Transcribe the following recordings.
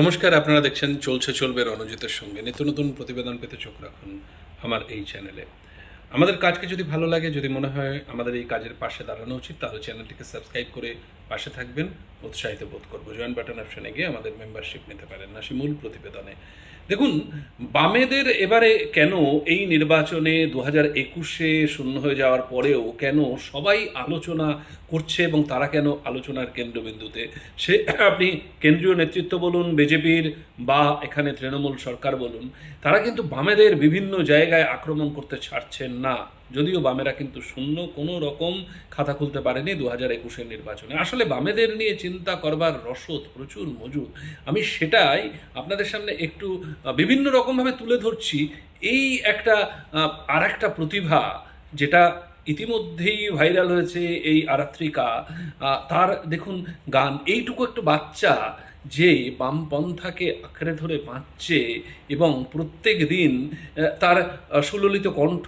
নমস্কার, আপনারা দেখছেন চলছে চলবে রণজিতের সঙ্গে। নিত্য নতুন প্রতিবেদন পেতে চোখ রাখুন আমার এই চ্যানেলে। আমাদের কাজকে যদি ভালো লাগে, যদি মনে হয় আমাদের এই কাজের পাশে দাঁড়ানো উচিত, তাহলে চ্যানেলটিকে সাবস্ক্রাইব করে পাশে থাকবেন। উৎসাহিত বোধ করব। জয়েন বাটন অপশনে গিয়ে আমাদের মেম্বারশিপ নিতে পারেন। আসি মূল প্রতিবেদনে। দেখুন, বামেদের এবারে কেন এই নির্বাচনে দু হাজার একুশে শূন্য হয়ে যাওয়ার পরেও কেন সবাই আলোচনা করছে এবং তারা কেন আলোচনার কেন্দ্রবিন্দুতে? সে আপনি কেন্দ্রীয় নেতৃত্ব বলুন, বিজেপির বা এখানে তৃণমূল সরকার বলুন, তারা কিন্তু বামেদের বিভিন্ন জায়গায় আক্রমণ করতে ছাড়ছেন না। যদিও বামেরা কিন্তু শূন্য কোনো রকম খাতা খুলতে পারেনি দু হাজার একুশের নির্বাচনে। আসলে বামেদের নিয়ে চিন্তা করবার রসদ প্রচুর মজুদ। আমি সেটাই আপনাদের সামনে একটু বিভিন্ন রকমভাবে তুলে ধরছি। এই একটা আর একটা প্রতিভা যেটা ইতিমধ্যেই ভাইরাল হয়েছে এই আরাত্রিকা তার দেখুন গান, এইটুকু একটা বাচ্চা যে বামপন্থাকে আঁকড়ে ধরে বাঁচছে এবং প্রত্যেক দিন তার সুললিত কণ্ঠ,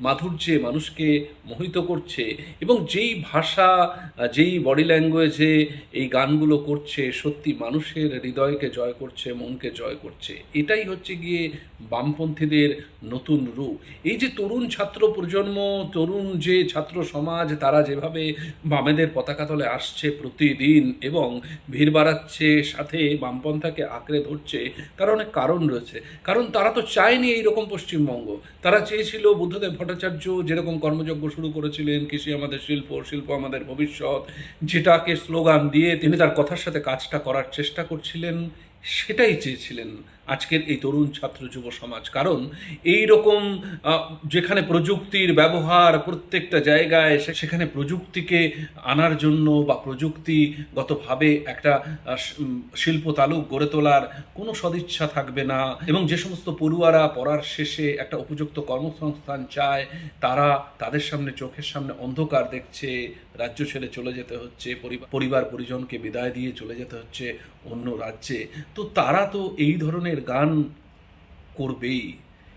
মাধুর্যে মানুষকে মোহিত করছে এবং যেই ভাষা যেই বডি ল্যাঙ্গুয়েজে এই গানগুলো করছে, সত্যি মানুষের হৃদয়কে জয় করছে, মনকে জয় করছে। এটাই হচ্ছে গিয়ে বামপন্থীদের নতুন রূপ। এই যে তরুণ ছাত্র প্রজন্ম, তরুণ যে ছাত্র সমাজ, তারা যেভাবে বামেদের পতাকা তলে আসছে প্রতিদিন এবং ভিড় বাড়াচ্ছে সাথে বামপন্থাকে আঁকড়ে ধরছে, তার অনেক কারণ রয়েছে। কারণ তারা তো চায়নি এইরকম পশ্চিমবঙ্গ। তারা চেয়েছিল বুদ্ধদেব ভট্টাচার্য যেরকম কর্মযজ্ঞ শুরু করেছিলেন, কৃষি আমাদের শিল্প শিল্প আমাদের ভবিষ্যৎ, যেটাকে স্লোগান দিয়ে তিনি তার কথার সাথে কাজটা করার চেষ্টা করছিলেন, সেটাই চেয়েছিলেন। আজকের এই তরুণ ছাত্র যুব সমাজ। কারণ এই রকম যেখানে প্রযুক্তির ব্যবহার প্রত্যেকটা জায়গায় সেখানে প্রযুক্তিকে আনার জন্য বা প্রযুক্তিগতভাবে একটা শিল্প তালুক গড়ে তোলার কোনো সদিচ্ছা থাকবে না এবং যে সমস্ত পড়ুয়ারা পড়ার শেষে একটা উপযুক্ত কর্মসংস্থান চায়, তারা তাদের সামনে চোখের সামনে অন্ধকার দেখছে, রাজ্য ছেড়ে চলে যেতে হচ্ছে পরিবার পরিজনকে বিদায় দিয়ে চলে যেতে হচ্ছে অন্য রাজ্যে। তো তারা তো এই ধরনের গান করবেই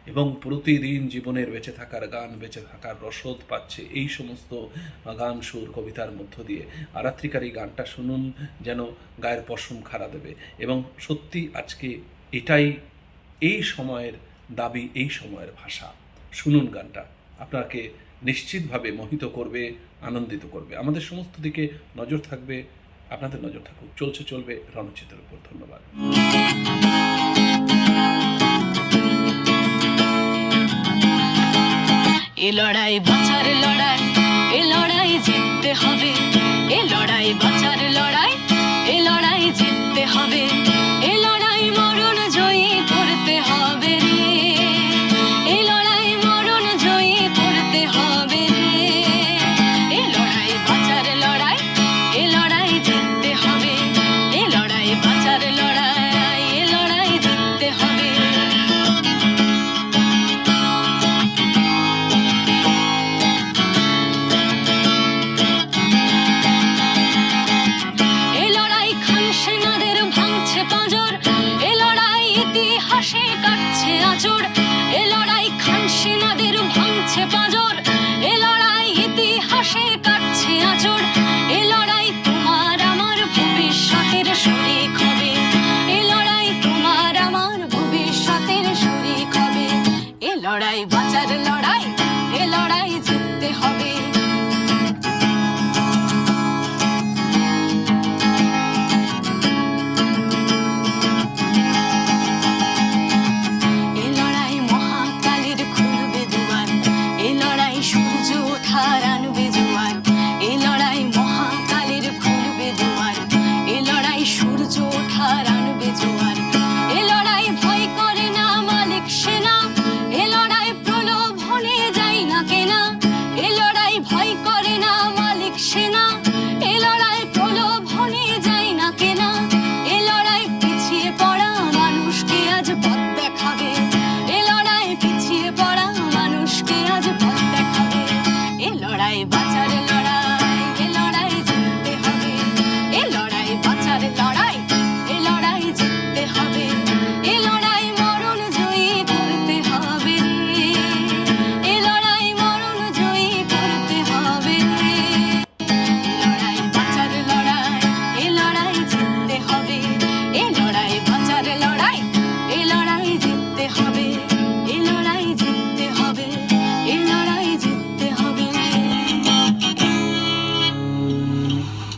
এবং প্রতিদিন জীবনের বেঁচে থাকার গান, বেঁচে থাকার রসদ পাচ্ছে এই সমস্ত গান, সুর, কবিতার মধ্য দিয়ে। আরাত্রিকার এই গানটা শুনুন যেন গায়ের পশম খাড়া দেবে। এবং সত্যি আজকে এটাই এই সময়ের দাবি, এই সময়ের ভাষা। শুনুন গানটা। আপনাকে নিশ্চিতভাবে মোহিত করবে, আনন্দিত করবে। আমাদের সমস্ত দিকে নজর থাকবে, আপনাদের নজর থাকুক। চলছে, চলবে রণচিতের উপর। ধন্যবাদ। লড়াই, বাঁচার লড়াই, এ লড়াই জিততে হবে, এ লড়াই, বাঁচার লড়াই, এ লড়াই জিততে হবে, এ লড়াই মরণ জয়ী করতে হবে রে, এ লড়াই মরণ জয়ী করতে হবে রে, এ লড়াই, বাঁচার লড়াই, এ লড়াই জিততে হবে, এ লড়াই, বাঁচার লড়াই, এ লড়াই জিততে হবে।